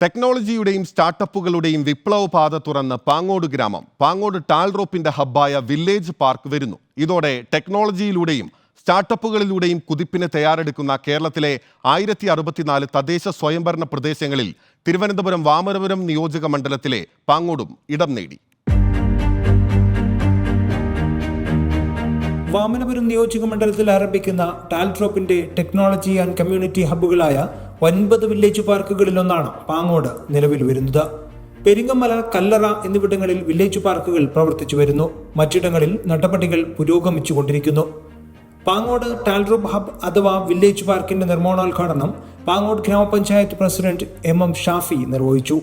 ടെക്നോളജിയുടെയും സ്റ്റാർട്ടപ്പുകളുടെയും വിപ്ലവപാത തുറന്ന് പാങ്ങോട് ഗ്രാമം പാങ്ങോട് ടാൾ റോപ്പിന്റെ ഹബ്ബായ വില്ലേജ് പാർക്ക് വരുന്നു. ഇതോടെ ടെക്നോളജിയിലൂടെയും സ്റ്റാർട്ടപ്പുകളിലൂടെയും കുതിപ്പിന് തയ്യാറെടുക്കുന്ന കേരളത്തിലെ ആയിരത്തി അറുപത്തിനാല് തദ്ദേശ സ്വയംഭരണ പ്രദേശങ്ങളിൽ തിരുവനന്തപുരം വാമനപുരം നിയോജക മണ്ഡലത്തിലെ പാങ്ങോടും ഇടം നേടി. വാമനപുരം നിയോജക മണ്ഡലത്തിൽ ആരംഭിക്കുന്ന ടാൽട്രോപ്പിന്റെ ടെക്നോളജി ആൻഡ് കമ്മ്യൂണിറ്റി ഹബ്ബുകളായ ഒൻപത് വില്ലേജ് പാർക്കുകളിലൊന്നാണ് പാങ്ങോട് നിലവിൽ വരുന്നത്. പെരിങ്ങമല കല്ലറ എന്നിവിടങ്ങളിൽ വില്ലേജ് പാർക്കുകൾ പ്രവർത്തിച്ചു വരുന്നു. മറ്റിടങ്ങളിൽ നടപടികൾ പുരോഗമിച്ചുകൊണ്ടിരിക്കുന്നു. പാങ്ങോട് ടാൽറൂബ് ഹബ് അഥവാ വില്ലേജ് പാർക്കിന്റെ നിർമ്മാണോദ്ഘാടനം പാങ്ങോട് ഗ്രാമപഞ്ചായത്ത് പ്രസിഡന്റ് എം എം ഷാഫി നിർവഹിച്ചു.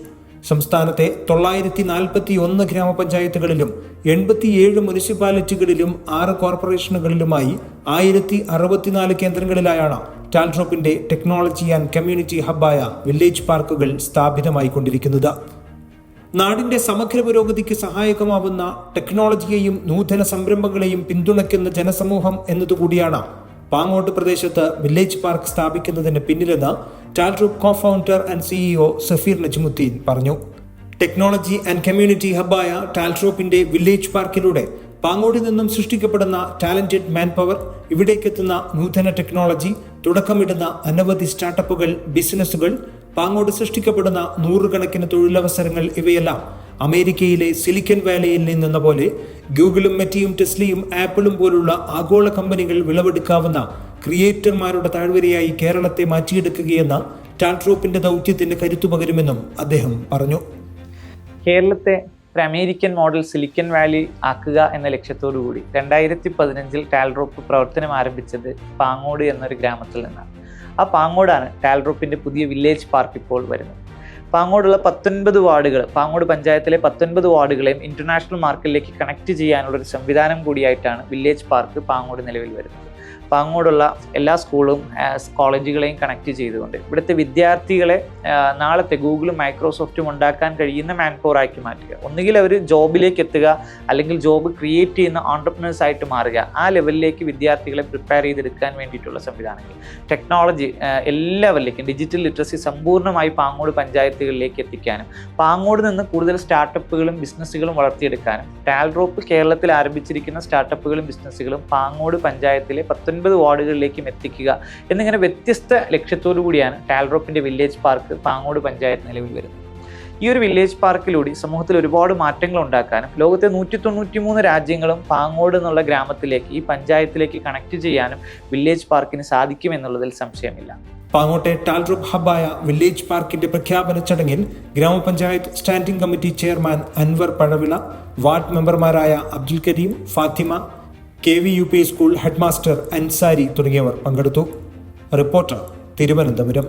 സംസ്ഥാനത്തെ തൊള്ളായിരത്തി നാൽപ്പത്തി ഒന്ന് ഗ്രാമപഞ്ചായത്തുകളിലും എൺപത്തിയേഴ് മുനിസിപ്പാലിറ്റികളിലും ആറ് കോർപ്പറേഷനുകളിലുമായി ആയിരത്തി അറുപത്തിനാല് കേന്ദ്രങ്ങളിലായാണ് ടാൽട്രോപ്പിന്റെ ടെക്നോളജി ആൻഡ് കമ്മ്യൂണിറ്റി ഹബ്ബായ വില്ലേജ് പാർക്കുകൾ സ്ഥാപിതമായിക്കൊണ്ടിരിക്കുന്നത്. നാടിന്റെ സമഗ്ര പുരോഗതിക്ക് സഹായകമാവുന്ന ടെക്നോളജിയെയും നൂതന സംരംഭങ്ങളെയും പിന്തുണയ്ക്കുന്ന ജനസമൂഹം എന്നതുകൂടിയാണ് പാങ്ങോട്ട് പ്രദേശത്ത് വില്ലേജ് പാർക്ക് സ്ഥാപിക്കുന്നതിന് പിന്നിലെന്ന് Talrop co founder and CEO Safeer Najmuddeen പറഞ്ഞു. ടെക്നോളജി ആൻഡ് കമ്മ്യൂണിറ്റി ഹബ്ബായ ടാൽട്രോപ്പിന്റെ വില്ലേജ് പാർക്കിലൂടെ പാങ്ങോടിൽ നിന്നും സൃഷ്ടിക്കപ്പെടുന്ന ടാലന്റഡ് മാൻ പവർ ഇവിടേക്കെത്തുന്ന നൂതന ടെക്നോളജി തുടക്കമിടുന്ന അനവധി സ്റ്റാർട്ടപ്പുകൾ ബിസിനസ്സുകൾ പാങ്ങോട് സൃഷ്ടിക്കപ്പെടുന്ന നൂറുകണക്കിന് തൊഴിലവസരങ്ങൾ ഇവയെല്ലാം അമേരിക്കയിലെ സിലിക്കൻ വാലിയിൽ നിന്നെന്ന പോലെ ഗൂഗിളും മെറ്റിയും ടെസ്ലിയും ആപ്പിളും പോലുള്ള ആഗോള കമ്പനികൾ വിളവെടുക്കാവുന്ന ക്രിയേറ്റർമാരുടെ താഴ്വരയായി കേരളത്തെ മാറ്റിയെടുക്കുകയെന്ന ടാൽട്രോപ്പിന്റെ ദൗത്യത്തിന് കരുത്തു പകരുമെന്നും അദ്ദേഹം പറഞ്ഞു. കേരളത്തെ ഒരു അമേരിക്കൻ മോഡൽ സിലിക്കൺ വാലി ആക്കുക എന്ന ലക്ഷ്യത്തോടു കൂടി രണ്ടായിരത്തി പതിനഞ്ചിൽ ടാൽറോപ്പ് പ്രവർത്തനം ആരംഭിച്ചത് പാങ്ങോട് എന്നൊരു ഗ്രാമത്തിൽ നിന്നാണ്. ആ പാങ്ങോടാണ് ടാൽറോപ്പിന്റെ പുതിയ വില്ലേജ് പാർക്ക് ഇപ്പോൾ വരുന്നത്. പാങ്ങോടുള്ള പത്തൊൻപത് വാർഡുകൾ പാങ്ങോട് പഞ്ചായത്തിലെ പത്തൊൻപത് വാർഡുകളെയും ഇന്റർനാഷണൽ മാർക്കറ്റിലേക്ക് കണക്ട് ചെയ്യാനുള്ള ഒരു സംവിധാനം കൂടിയായിട്ടാണ് വില്ലേജ് പാർക്ക് പാങ്ങോട് നിലവിൽ വരുന്നത്. പാങ്ങോടുള്ള എല്ലാ സ്കൂളും കോളേജുകളെയും കണക്ട് ചെയ്തുകൊണ്ട് ഇവിടുത്തെ വിദ്യാർത്ഥികളെ നാളത്തെ ഗൂഗിളും മൈക്രോസോഫ്റ്റും ഉണ്ടാക്കാൻ കഴിയുന്ന മാൻ പവർ ആക്കി മാറ്റുക. ഒന്നുകിൽ അവർ ജോബിലേക്ക് എത്തുക അല്ലെങ്കിൽ ജോബ് ക്രിയേറ്റ് ചെയ്യുന്ന ഓണ്ടർപ്രണേഴ്സ് ആയിട്ട് മാറുക. ആ ലെവലിലേക്ക് വിദ്യാർത്ഥികളെ പ്രിപ്പയർ ചെയ്തെടുക്കാൻ വേണ്ടിയിട്ടുള്ള സംവിധാനങ്ങൾ. ടെക്നോളജി എല്ലാവരിലേക്കും ഡിജിറ്റൽ ലിറ്ററസി സമ്പൂർണമായി പാങ്ങോട് പഞ്ചായത്തുകളിലേക്ക് എത്തിക്കാനും പാങ്ങോട് നിന്ന് കൂടുതൽ സ്റ്റാർട്ടപ്പുകളും ബിസിനസ്സുകളും വളർത്തിയെടുക്കാനും ടാൽറോപ്പ് കേരളത്തിൽ ആരംഭിച്ചിരിക്കുന്ന സ്റ്റാർട്ടപ്പുകളും ബിസിനസ്സുകളും പാങ്ങോട് പഞ്ചായത്തിലെ പത്തൊൻപത് വാർഡുകളിലേക്കും എത്തിക്കുക എന്നിങ്ങനെ വ്യത്യസ്ത ലക്ഷ്യത്തോടു കൂടിയാണ് ടാൽറോപ്പിന്റെ വില്ലേജ് പാർക്ക് പാങ്ങോട് പഞ്ചായത്ത് നിലവിൽ വരുന്നത്. ഈ ഒരു വില്ലേജ് പാർക്കിലൂടെ സമൂഹത്തിൽ ഒരുപാട് മാറ്റങ്ങൾ ഉണ്ടാക്കാനും ലോകത്തെ നൂറ്റി തൊണ്ണൂറ്റി മൂന്ന് രാജ്യങ്ങളും പാങ്ങോട് എന്നുള്ള ഗ്രാമത്തിലേക്ക് ഈ പഞ്ചായത്തിലേക്ക് കണക്ട് ചെയ്യാനും വില്ലേജ് പാർക്കിന് സാധിക്കുമെന്നുള്ളതിൽ സംശയമില്ല. പാങ്ങോട്ടെ ടാൽറൂപ്പ് ഹബ്ബായ വില്ലേജ് പാർക്കിന്റെ പ്രഖ്യാപന ചടങ്ങിൽ ഗ്രാമപഞ്ചായത്ത് standing committee chairman Anvar Pazhavila ward മെമ്പർമാരായ Abdul Kareem Fathima K V U P school headmaster Ansari തുടങ്ങിയവർ പങ്കെടുത്തു. റിപ്പോർട്ടർ തിരുവനന്തപുരം.